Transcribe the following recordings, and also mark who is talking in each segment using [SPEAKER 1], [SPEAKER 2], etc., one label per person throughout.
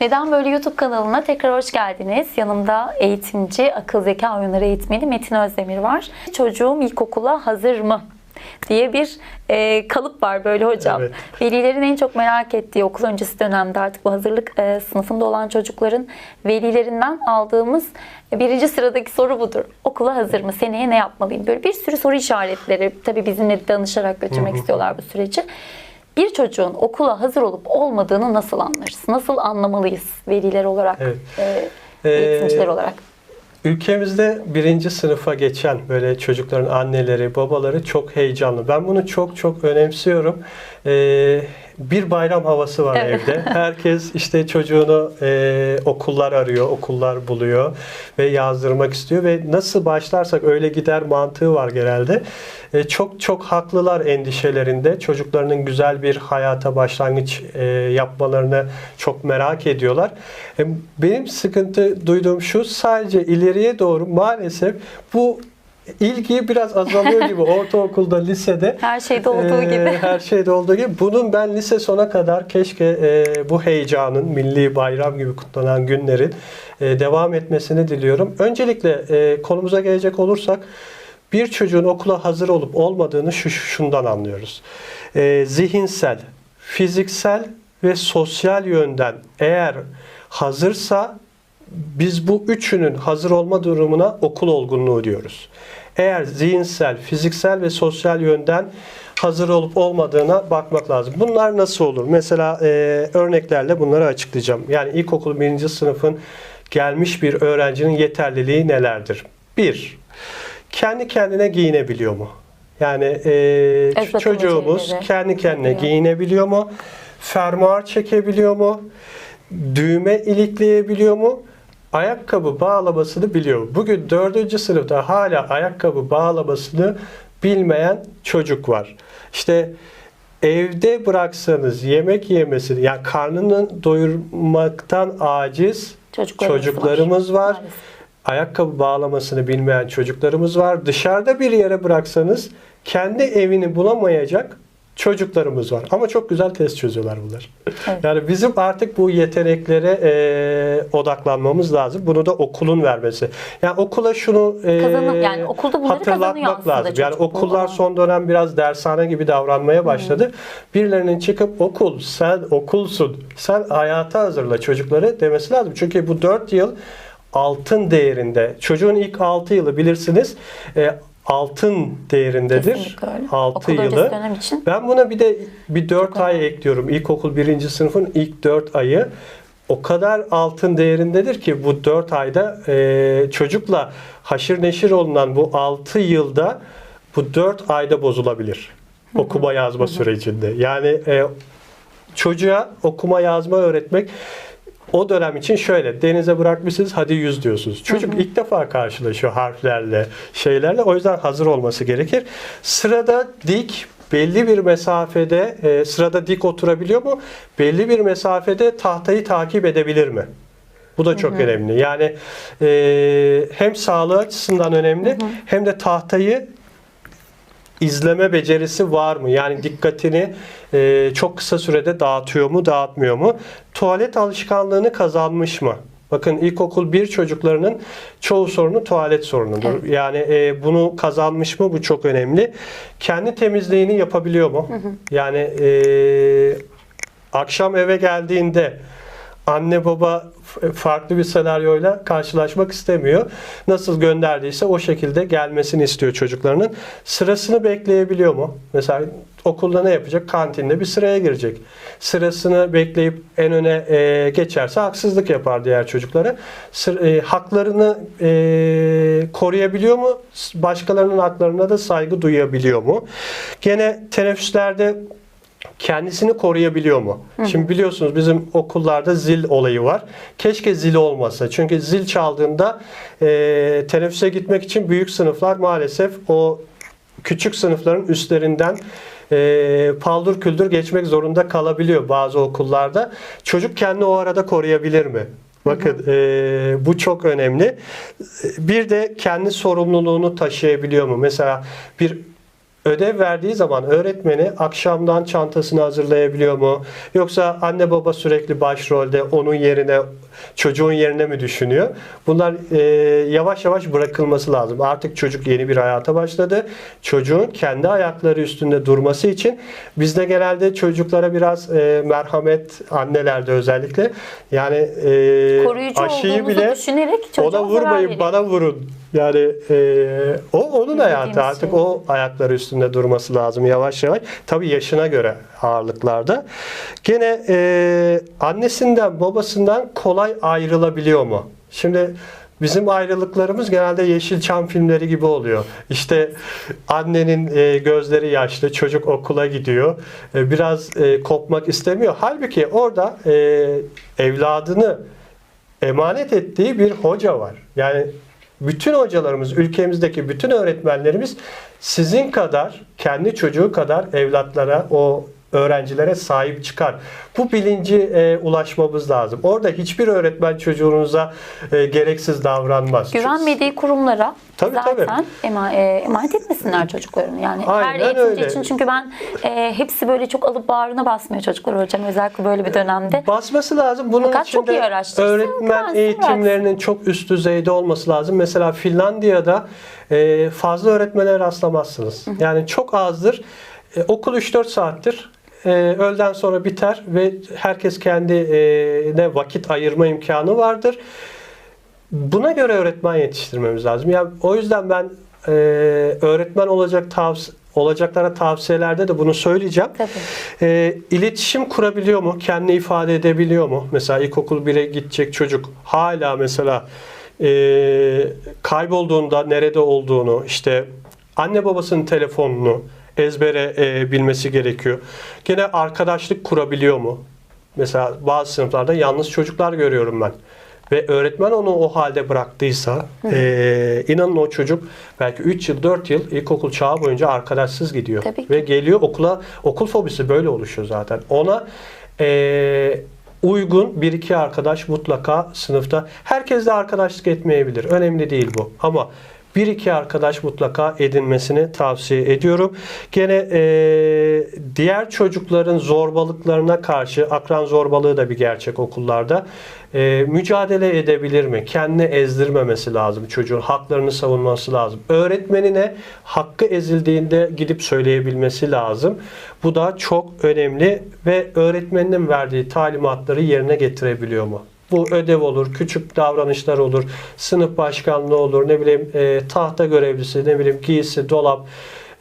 [SPEAKER 1] Neden Böyle YouTube kanalına tekrar hoş geldiniz. Yanımda eğitimci, akıl zeka oyunları eğitmeni Metin Özdemir var. Çocuğum ilkokula hazır mı? diye bir e, kalıp var böyle hocam.
[SPEAKER 2] Evet.
[SPEAKER 1] Velilerin en çok merak ettiği okul öncesi dönemde artık bu hazırlık e, sınıfında olan çocukların velilerinden aldığımız birinci sıradaki soru budur. Okula hazır mı? Seneye ne yapmalıyım? Böyle bir sürü soru işaretleri. Tabii bizimle danışarak götürmek istiyorlar bu süreci. Bir çocuğun okula hazır olup olmadığını nasıl anlarız? Nasıl anlamalıyız veliler olarak,
[SPEAKER 2] Evet.
[SPEAKER 1] e, eğitimciler
[SPEAKER 2] Ee,
[SPEAKER 1] olarak?
[SPEAKER 2] Ülkemizde birinci sınıfa geçen böyle çocukların anneleri, babaları çok heyecanlı. Ben bunu çok çok önemsiyorum. Ee, bir bayram havası var
[SPEAKER 1] Evet.
[SPEAKER 2] evde. Herkes işte çocuğunu e, okullar arıyor, okullar buluyor ve yazdırmak istiyor ve nasıl başlarsak öyle gider mantığı var genelde. E, çok çok haklılar endişelerinde. Çocuklarının güzel bir hayata başlangıç e, yapmalarını çok merak ediyorlar. E, benim sıkıntı duyduğum şu sadece ileriye doğru maalesef bu ilgi biraz azalıyor gibi ortaokulda, lisede.
[SPEAKER 1] Her şeyde olduğu
[SPEAKER 2] Ee,
[SPEAKER 1] gibi.
[SPEAKER 2] Her şeyde olduğu gibi. Bunun ben lise sona kadar keşke e, bu heyecanın, milli bayram gibi kutlanan günlerin e, devam etmesini diliyorum. Öncelikle e, konumuza gelecek olursak bir çocuğun okula hazır olup olmadığını şu şundan anlıyoruz. E, zihinsel, fiziksel ve sosyal yönden eğer hazırsa biz bu üçünün hazır olma durumuna okul olgunluğu diyoruz. Eğer zihinsel, fiziksel ve sosyal yönden hazır olup olmadığına bakmak lazım. Bunlar nasıl olur? Mesela e, örneklerle bunları açıklayacağım. Yani ilkokul birinci sınıfın gelmiş bir öğrencinin yeterliliği nelerdir? Bir, kendi kendine giyinebiliyor mu? Yani e, çocuğumuz kendi kendine giyinebiliyor mu? Fermuar çekebiliyor mu? Düğme ilikleyebiliyor mu? Ayakkabı bağlamasını biliyor? Bugün dördüncü sınıfta hala ayakkabı bağlamasını bilmeyen çocuk var. İşte evde bıraksanız yemek yemesini, yani karnını doyurmaktan aciz
[SPEAKER 1] Çocuklarımız,
[SPEAKER 2] çocuklarımız var.
[SPEAKER 1] Maalesef.
[SPEAKER 2] Ayakkabı bağlamasını bilmeyen çocuklarımız var. Dışarıda bir yere bıraksanız kendi evini bulamayacak çocuklarımız var. Ama çok güzel test çözüyorlar bunlar.
[SPEAKER 1] Evet.
[SPEAKER 2] Yani bizim artık bu yeteneklere e, odaklanmamız lazım. Bunu da okulun vermesi. Yani okula şunu e,
[SPEAKER 1] Kazanım- yani okulda bunları
[SPEAKER 2] hatırlatmak lazım. Yani okullar son dönem biraz dershane gibi davranmaya başladı. Birilerinin çıkıp okul sen okulsun. Sen hayata hazırla çocukları demesi lazım. Çünkü bu 4 yıl altın değerinde. Çocuğun ilk 6 yılı bilirsiniz e, altın değerindedir.
[SPEAKER 1] Kesinlikle öyle.
[SPEAKER 2] 6
[SPEAKER 1] Okul
[SPEAKER 2] yılı.
[SPEAKER 1] için.
[SPEAKER 2] Ben buna bir de bir 4
[SPEAKER 1] Çok
[SPEAKER 2] ay
[SPEAKER 1] önemli.
[SPEAKER 2] ekliyorum. İlkokul birinci sınıfın ilk 4 ayı o kadar altın değerindedir ki bu 4 ayda e, çocukla haşır neşir olunan bu 6 yılda bu 4 ayda bozulabilir. Okuma yazma sürecinde. Yani e, çocuğa okuma yazma öğretmek o dönem için şöyle denize bırakmışsınız hadi yüz diyorsunuz. Çocuk ilk defa karşılaşıyor harflerle, şeylerle. O yüzden hazır olması gerekir. Sırada dik belli bir mesafede e, sırada dik oturabiliyor mu? Belli bir mesafede tahtayı takip edebilir mi? Bu da çok önemli. Yani e, hem sağlığı açısından önemli hem de tahtayı izleme becerisi var mı? Yani dikkatini e, çok kısa sürede dağıtıyor mu, dağıtmıyor mu? Tuvalet alışkanlığını kazanmış mı? Bakın ilkokul bir çocuklarının çoğu sorunu tuvalet sorunudur. Yani e, bunu kazanmış mı? Bu çok önemli. Kendi temizliğini yapabiliyor mu? Yani e, akşam eve geldiğinde anne baba farklı bir senaryoyla karşılaşmak istemiyor. Nasıl gönderdiyse o şekilde gelmesini istiyor çocuklarının. Sırasını bekleyebiliyor mu? Mesela okulda ne yapacak? Kantinde bir sıraya girecek. Sırasını bekleyip en öne e, geçerse haksızlık yapar diğer çocuklara. Sır- e, haklarını e, koruyabiliyor mu? Başkalarının haklarına da saygı duyabiliyor mu? Gene teneffüslerde kendisini koruyabiliyor mu? Şimdi biliyorsunuz bizim okullarda zil olayı var. Keşke zil olmasa. Çünkü zil çaldığında e, teneffüse gitmek için büyük sınıflar maalesef o küçük sınıfların üstlerinden e, paldır küldür geçmek zorunda kalabiliyor bazı okullarda. Çocuk kendini o arada koruyabilir mi? Bakın e, bu çok önemli. Bir de kendi sorumluluğunu taşıyabiliyor mu? Mesela bir ödev verdiği zaman öğretmeni akşamdan çantasını hazırlayabiliyor mu? Yoksa anne baba sürekli başrolde onun yerine çocuğun yerine mi düşünüyor? Bunlar e, yavaş yavaş bırakılması lazım. Artık çocuk yeni bir hayata başladı. Çocuğun kendi ayakları üstünde durması için bizde genelde çocuklara biraz e, merhamet annelerde özellikle yani e,
[SPEAKER 1] Koruyucu
[SPEAKER 2] aşıyı bile
[SPEAKER 1] düşünerek
[SPEAKER 2] ona vurmayın bana vurun. Yani e, o onun hayatı
[SPEAKER 1] Bildiğimiz
[SPEAKER 2] artık
[SPEAKER 1] şey.
[SPEAKER 2] o ayakları üstünde durması lazım yavaş yavaş. Tabii yaşına göre ağırlıklarda. Gene e, annesinden babasından kolay ayrılabiliyor mu? Şimdi Bizim ayrılıklarımız genelde Yeşilçam filmleri gibi oluyor. İşte annenin e, gözleri yaşlı, çocuk okula gidiyor. E, biraz e, kopmak istemiyor. Halbuki orada evladını emanet ettiği bir hoca var. Yani bütün hocalarımız, ülkemizdeki bütün öğretmenlerimiz sizin kadar, kendi çocuğu kadar evlatlara, o öğrencilere sahip çıkar. Bu bilinci e, ulaşmamız lazım. Orada hiçbir öğretmen çocuğunuza e, gereksiz davranmaz.
[SPEAKER 1] Güvenmediği kurumlara
[SPEAKER 2] Tabii,
[SPEAKER 1] zaten
[SPEAKER 2] tabii.
[SPEAKER 1] ema- e, emanet etmesinler çocuklarını. Yani her
[SPEAKER 2] Aynen
[SPEAKER 1] eğitimci
[SPEAKER 2] öyle.
[SPEAKER 1] için çünkü ben e, hepsi böyle çok alıp bağrına basmıyor çocuklar hocam özellikle böyle bir dönemde.
[SPEAKER 2] Basması lazım. Bunun
[SPEAKER 1] Fakat
[SPEAKER 2] için de öğretmen eğitimlerinin çok üst düzeyde olması lazım. Mesela Finlandiya'da e, fazla öğretmene rastlamazsınız. Yani çok azdır. E, okul 3-4 saattir. E, öğleden sonra biter ve herkes kendine vakit ayırma imkanı vardır. Buna göre öğretmen yetiştirmemiz lazım. Yani o yüzden ben e, öğretmen olacak tavs olacaklara tavsiyelerde de bunu söyleyeceğim.
[SPEAKER 1] Tabii.
[SPEAKER 2] E, iletişim kurabiliyor mu? Kendini ifade edebiliyor mu? Mesela ilkokul 1'e gidecek çocuk hala mesela e, kaybolduğunda nerede olduğunu, işte anne babasının telefonunu ezbere e, bilmesi gerekiyor. Gene arkadaşlık kurabiliyor mu? Mesela bazı sınıflarda yalnız çocuklar görüyorum ben. Ve öğretmen onu o halde bıraktıysa e, inanın o çocuk belki 3 yıl 4 yıl ilkokul çağı boyunca arkadaşsız gidiyor.
[SPEAKER 1] Tabii ki.
[SPEAKER 2] Ve geliyor okula okul fobisi böyle oluşuyor zaten. Ona e, uygun bir iki arkadaş mutlaka sınıfta herkesle arkadaşlık etmeyebilir. Önemli değil bu. Ama bir iki arkadaş mutlaka edinmesini tavsiye ediyorum. Gene e, diğer çocukların zorbalıklarına karşı akran zorbalığı da bir gerçek okullarda. E, mücadele edebilir mi? Kendini ezdirmemesi lazım çocuğun. Haklarını savunması lazım. Öğretmenine hakkı ezildiğinde gidip söyleyebilmesi lazım. Bu da çok önemli ve öğretmeninin verdiği talimatları yerine getirebiliyor mu? Bu ödev olur, küçük davranışlar olur, sınıf başkanlığı olur, ne bileyim e, tahta görevlisi, ne bileyim giysi, dolap,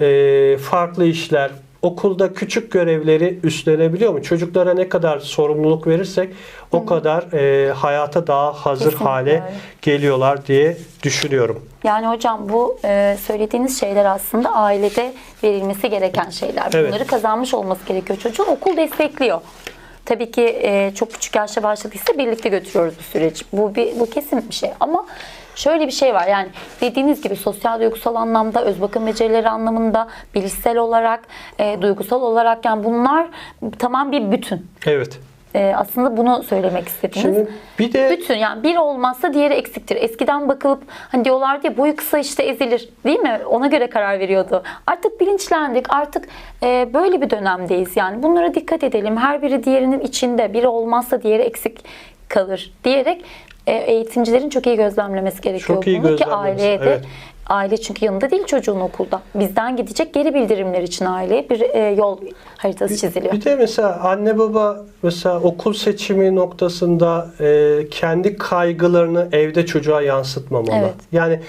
[SPEAKER 2] e, farklı işler. Okulda küçük görevleri üstlenebiliyor mu? Çocuklara ne kadar sorumluluk verirsek o kadar e, hayata daha hazır
[SPEAKER 1] Kesinlikle
[SPEAKER 2] hale geliyorlar diye düşünüyorum.
[SPEAKER 1] Yani hocam bu e, söylediğiniz şeyler aslında ailede verilmesi gereken şeyler.
[SPEAKER 2] Evet.
[SPEAKER 1] Bunları kazanmış olması gerekiyor çocuğun. Okul destekliyor. Tabii ki e, çok küçük yaşta başladıysa birlikte götürüyoruz bu süreci. Bu bir, bu kesin bir şey. Ama şöyle bir şey var. Yani dediğiniz gibi sosyal duygusal anlamda, öz bakım becerileri anlamında, bilişsel olarak, e, duygusal olarak yani bunlar tamam bir bütün.
[SPEAKER 2] Evet.
[SPEAKER 1] E, aslında bunu söylemek istediniz.
[SPEAKER 2] Şimdi bir de
[SPEAKER 1] Bütün yani bir olmazsa diğeri eksiktir. Eskiden bakılıp hani diyorlardı ya boyu kısa işte ezilir değil mi? Ona göre karar veriyordu. Artık bilinçlendik. Artık e, böyle bir dönemdeyiz. Yani bunlara dikkat edelim. Her biri diğerinin içinde. Biri olmazsa diğeri eksik kalır diyerek e, eğitimcilerin çok iyi gözlemlemesi gerekiyor.
[SPEAKER 2] Çok iyi
[SPEAKER 1] bunu ki aileye de
[SPEAKER 2] evet.
[SPEAKER 1] Aile çünkü yanında değil çocuğun okulda. Bizden gidecek geri bildirimler için aileye bir e, yol haritası çiziliyor.
[SPEAKER 2] Bir de mesela anne baba mesela okul seçimi noktasında e, kendi kaygılarını evde çocuğa yansıtmamalı.
[SPEAKER 1] Evet.
[SPEAKER 2] Yani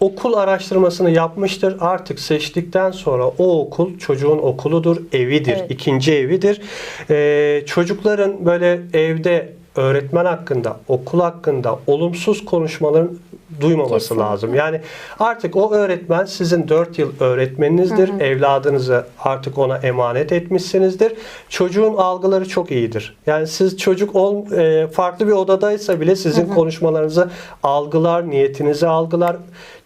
[SPEAKER 2] okul araştırmasını yapmıştır. Artık seçtikten sonra o okul çocuğun okuludur, evidir,
[SPEAKER 1] Evet.
[SPEAKER 2] ikinci evidir. E, çocukların böyle evde öğretmen hakkında, okul hakkında olumsuz konuşmaların duymaması
[SPEAKER 1] Kesinlikle.
[SPEAKER 2] lazım. Yani artık o öğretmen sizin 4 yıl öğretmeninizdir. Evladınızı artık ona emanet etmişsinizdir. Çocuğun algıları çok iyidir. Yani siz çocuk ol, e, farklı bir odadaysa bile sizin konuşmalarınızı algılar, niyetinizi algılar.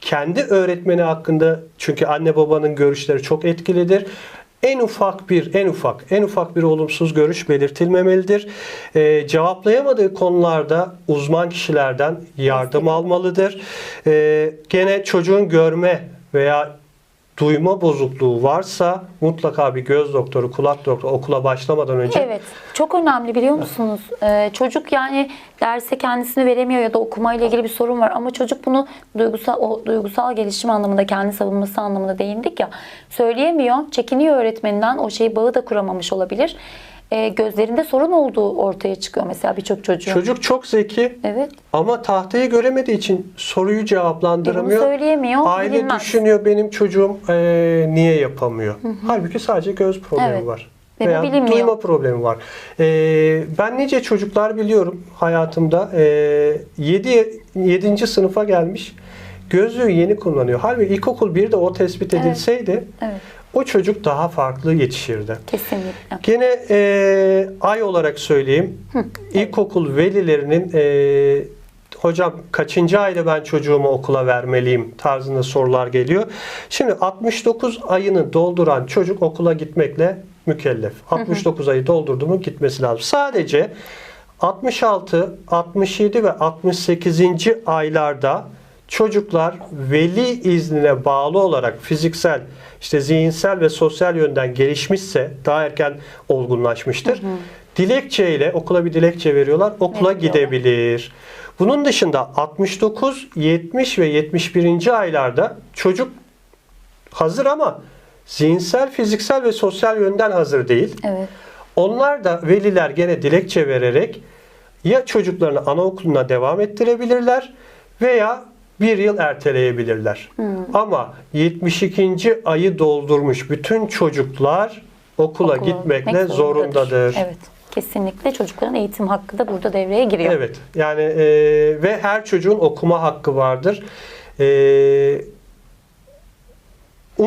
[SPEAKER 2] Kendi öğretmeni hakkında çünkü anne babanın görüşleri çok etkilidir. En ufak bir, en ufak, en ufak bir olumsuz görüş belirtilmemelidir. Ee, cevaplayamadığı konularda uzman kişilerden yardım almalıdır. Ee, gene çocuğun görme veya duyma bozukluğu varsa mutlaka bir göz doktoru, kulak doktoru okula başlamadan önce
[SPEAKER 1] Evet. Çok önemli biliyor musunuz? Ee, çocuk yani derse kendisini veremiyor ya da okumayla ilgili bir sorun var ama çocuk bunu duygusal o duygusal gelişim anlamında kendi savunması anlamında değindik ya söyleyemiyor, çekiniyor öğretmeninden o şeyi bağı da kuramamış olabilir. Ee, gözlerinde sorun olduğu ortaya çıkıyor mesela birçok çocuğun.
[SPEAKER 2] çocuk çok zeki
[SPEAKER 1] Evet.
[SPEAKER 2] ama tahtayı göremediği için soruyu cevaplandıramıyor.
[SPEAKER 1] Bunu söyleyemiyor,
[SPEAKER 2] Aile
[SPEAKER 1] bilinmez.
[SPEAKER 2] düşünüyor benim çocuğum eee, niye yapamıyor. Halbuki sadece göz problemi
[SPEAKER 1] Evet.
[SPEAKER 2] var.
[SPEAKER 1] Ve
[SPEAKER 2] Veya
[SPEAKER 1] bilinmiyor.
[SPEAKER 2] duyma problemi var. Eee, ben nice çocuklar biliyorum hayatımda. Eee 7. 7. sınıfa gelmiş. Gözlüğü yeni kullanıyor. Halbuki ilkokul 1'de o tespit
[SPEAKER 1] Evet.
[SPEAKER 2] edilseydi
[SPEAKER 1] Evet.
[SPEAKER 2] O çocuk daha farklı yetişirdi.
[SPEAKER 1] Kesinlikle.
[SPEAKER 2] Gene e, ay olarak söyleyeyim. İlkokul velilerinin e, hocam kaçıncı ayda ben çocuğumu okula vermeliyim tarzında sorular geliyor. Şimdi 69 ayını dolduran çocuk okula gitmekle mükellef. 69 ayı doldurdu mu gitmesi lazım. Sadece 66, 67 ve 68. aylarda çocuklar veli iznine bağlı olarak fiziksel, işte zihinsel ve sosyal yönden gelişmişse daha erken olgunlaşmıştır. Dilekçeyle okula bir dilekçe veriyorlar. Okula
[SPEAKER 1] Veriliyorlar.
[SPEAKER 2] gidebilir. Bunun dışında 69, 70 ve 71. aylarda çocuk hazır ama zihinsel, fiziksel ve sosyal yönden hazır değil.
[SPEAKER 1] Evet.
[SPEAKER 2] Onlar da veliler gene dilekçe vererek ya çocuklarını anaokuluna devam ettirebilirler veya bir yıl erteleyebilirler. Ama 72. ayı doldurmuş bütün çocuklar okula,
[SPEAKER 1] Okula
[SPEAKER 2] gitmekle
[SPEAKER 1] gitmek
[SPEAKER 2] zorundadır.
[SPEAKER 1] Evet. Kesinlikle çocukların eğitim hakkı da burada devreye giriyor.
[SPEAKER 2] Evet. Yani e, ve her çocuğun okuma hakkı vardır. E,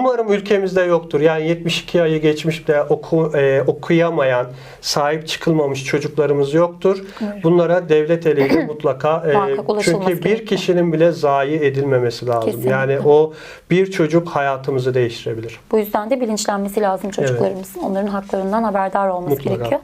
[SPEAKER 2] umarım ülkemizde yoktur. Yani 72 ayı geçmiş de oku, e, okuyamayan, sahip çıkılmamış çocuklarımız yoktur.
[SPEAKER 1] Umarım.
[SPEAKER 2] Bunlara devlet eliyle mutlaka e, çünkü bir kişinin bile zayi edilmemesi lazım.
[SPEAKER 1] Kesinlikle.
[SPEAKER 2] Yani o bir çocuk hayatımızı değiştirebilir.
[SPEAKER 1] Bu yüzden de bilinçlenmesi lazım çocuklarımızın. Onların haklarından haberdar olması
[SPEAKER 2] Mutlaka.
[SPEAKER 1] gerekiyor.